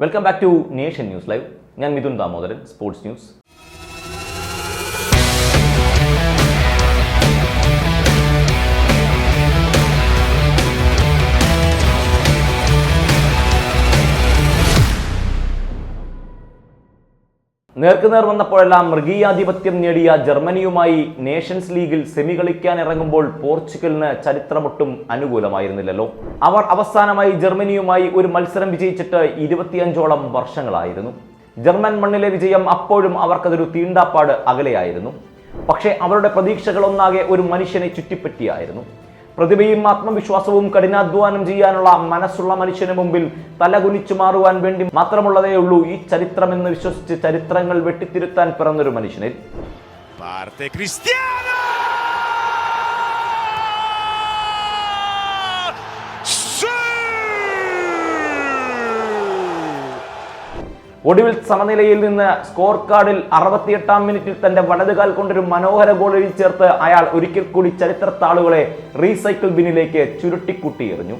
Welcome back to nation news live ഞാൻ Mithun Damodaran sports news നേർക്കുനേർ വന്നപ്പോഴെല്ലാം മൃഗീയാധിപത്യം നേടിയ ജർമ്മനിയുമായി നേഷൻസ് ലീഗിൽ സെമി കളിക്കാൻ ഇറങ്ങുമ്പോൾ പോർച്ചുഗലിന് ചരിത്രമൊട്ടും അനുകൂലമായിരുന്നില്ലല്ലോ. അവർ അവസാനമായി ജർമ്മനിയുമായി ഒരു മത്സരം വിജയിച്ചിട്ട് ഇരുപത്തിയഞ്ചോളം വർഷങ്ങളായിരുന്നു. ജർമ്മൻ മണ്ണിലെ വിജയം അപ്പോഴും അവർക്കതൊരു തീണ്ടാപ്പാട് അകലെയായിരുന്നു. പക്ഷേ അവരുടെ പ്രതീക്ഷകളൊന്നാകെ ഒരു മനുഷ്യനെ ചുറ്റിപ്പറ്റിയായിരുന്നു. പ്രതിഭയും ആത്മവിശ്വാസവും കഠിനാധ്വാനം ചെയ്യാനുള്ള മനസ്സുള്ള മനുഷ്യന് മുമ്പിൽ തലകുനിച്ചു മാറുവാൻ വേണ്ടി മാത്രമുള്ളതേ ഉള്ളൂ ഈ ചരിത്രമെന്ന് വിശ്വസിച്ച് ചരിത്രങ്ങൾ വെട്ടിത്തിരുത്താൻ പിറന്നൊരു മനുഷ്യനിൽ. Parte ഒടുവിൽ സമനിലയിൽ നിന്ന് സ്കോർ കാർഡിൽ അറുപത്തിയെട്ടാം മിനിറ്റിൽ തന്റെ വലതുകാൽ കൊണ്ടൊരു മനോഹര ഗോൾ എഴുതി ചേർത്ത് അയാൾ ഒരിക്കൽ കൂടി ചരിത്രത്താളുകളെ റീസൈക്കിൾ ബിന്നിലേക്ക് ചുരുട്ടിക്കുട്ടി എറിഞ്ഞു.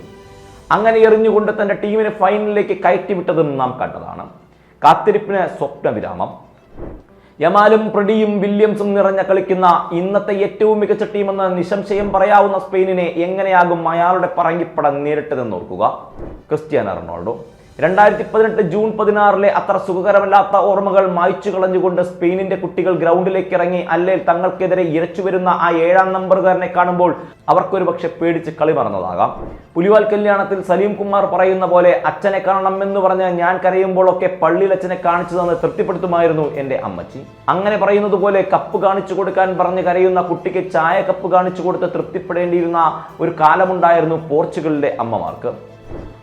അങ്ങനെ എറിഞ്ഞുകൊണ്ട് തന്റെ ടീമിനെ ഫൈനലിലേക്ക് കയറ്റി കയറ്റിവിട്ടതും നാം കണ്ടതാണ്. കാത്തിരിപ്പിന് സ്വപ്നവിരാമം. യമാലും പ്രടിയും വില്യംസും നിറഞ്ഞ കളിക്കുന്ന ഇന്നത്തെ ഏറ്റവും മികച്ച ടീമെന്ന് നിശംശയം പറയാവുന്ന സ്പെയിനിനെ എങ്ങനെയാകും അയാളുടെ പറങ്കിപ്പടം നേരിട്ടതെന്ന് ഓർക്കുക. Cristiano Ronaldo. രണ്ടായിരത്തി പതിനെട്ട് ജൂൺ പതിനാറിലെ അത്ര സുഖകരമല്ലാത്ത ഓർമ്മകൾ മായ്ച്ചു കളഞ്ഞുകൊണ്ട് സ്പെയിനിന്റെ കുട്ടികൾ ഗ്രൗണ്ടിലേക്ക് ഇറങ്ങി അല്ലെ തങ്ങൾക്കെതിരെ ഇരച്ചു വരുന്ന ആ ഏഴാം നമ്പറുകാരനെ കാണുമ്പോൾ അവർക്കൊരു പക്ഷെ പേടിച്ച് കളി മറന്നതാകാം. പുലിവാൽ കല്യാണത്തിൽ സലീം കുമാർ പറയുന്ന പോലെ അച്ഛനെ കാണണം എന്ന് പറഞ്ഞ് ഞാൻ കരയുമ്പോഴൊക്കെ പള്ളിയിൽ അച്ഛനെ കാണിച്ചു തന്ന് തൃപ്തിപ്പെടുത്തുമായിരുന്നു എന്റെ അമ്മച്ചി. അങ്ങനെ പറയുന്നത് പോലെ കപ്പ് കാണിച്ചു കൊടുക്കാൻ പറഞ്ഞ് കരയുന്ന കുട്ടിക്ക് ചായ കപ്പ് കാണിച്ചു കൊടുത്ത് തൃപ്തിപ്പെടേണ്ടിയിരുന്ന ഒരു കാലമുണ്ടായിരുന്നു പോർച്ചുഗലിലെ അമ്മമാർക്ക്.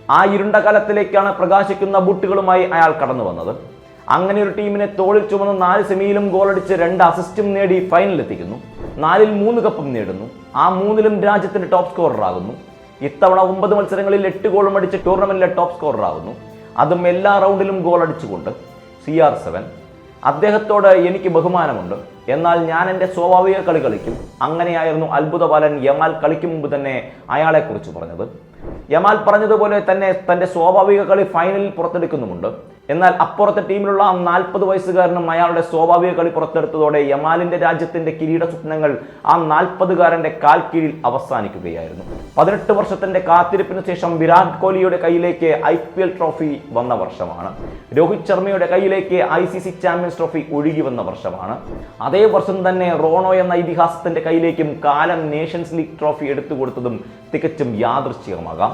ആ ഇരുണ്ട കാലത്തിലേക്കാണ് പ്രകാശിക്കുന്ന ബൂട്ടുകളുമായി അയാൾ കടന്നു വന്നത്. അങ്ങനെ ഒരു ടീമിനെ തോളിൽ ചുമന്ന് നാല് സെമിയിലും ഗോളടിച്ച് രണ്ട് അസിസ്റ്റും നേടി ഫൈനലിലെത്തിക്കുന്നു. നാലിൽ മൂന്ന് കപ്പും നേടുന്നു. ആ മൂന്നിലും രാജ്യത്തിന്റെ ടോപ്പ് സ്കോറർ ആകുന്നു ഇത്തവണ ഒമ്പത് മത്സരങ്ങളിൽ എട്ട് ഗോളും അടിച്ച് ടൂർണമെന്റിലെ ടോപ്പ് സ്കോറർ ആകുന്നു അതും എല്ലാ റൗണ്ടിലും ഗോൾ അടിച്ചുകൊണ്ട്. സി ആർ സെവൻ അദ്ദേഹത്തോട് എനിക്ക് ബഹുമാനമുണ്ട്. എന്നാൽ ഞാൻ എന്റെ സ്വാഭാവിക കളി കളിക്കും. അങ്ങനെയായിരുന്നു അത്ഭുത ബാലൻ യമാൽ കളിക്കും മുമ്പ് തന്നെ അയാളെക്കുറിച്ച് പറഞ്ഞത്. യമാൽ പറഞ്ഞതുപോലെ തന്നെ തന്റെ സ്വാഭാവിക കളി ഫൈനലിൽ പുറത്തെടുക്കുന്നുമുണ്ട്. എന്നാൽ അപ്പുറത്തെ ടീമിലുള്ള ആ നാൽപ്പത് വയസ്സുകാരനും അയാളുടെ സ്വാഭാവിക കളി പുറത്തെടുത്തതോടെ യമാലിന്റെ രാജ്യത്തിന്റെ കിരീട സ്വപ്നങ്ങൾ ആ നാൽപ്പതുകാരന്റെ കാൽ കീഴിൽ അവസാനിക്കുകയായിരുന്നു. പതിനെട്ട് വർഷത്തിന്റെ കാത്തിരിപ്പിന് ശേഷം വിരാട് കോഹ്ലിയുടെ കയ്യിലേക്ക് ഐ പി എൽ ട്രോഫി വന്ന വർഷമാണ്. രോഹിത് ശർമ്മയുടെ കയ്യിലേക്ക് I C C champions trophy ഒഴുകി വന്ന വർഷമാണ്. അതേ വർഷം തന്നെ റോണോ എന്ന ഇതിഹാസത്തിന്റെ കയ്യിലേക്കും കാലം നേഷൻസ് ലീഗ് ട്രോഫി എടുത്തു കൊടുത്തതും തികച്ചും യാദൃശ്ചികമാകാം.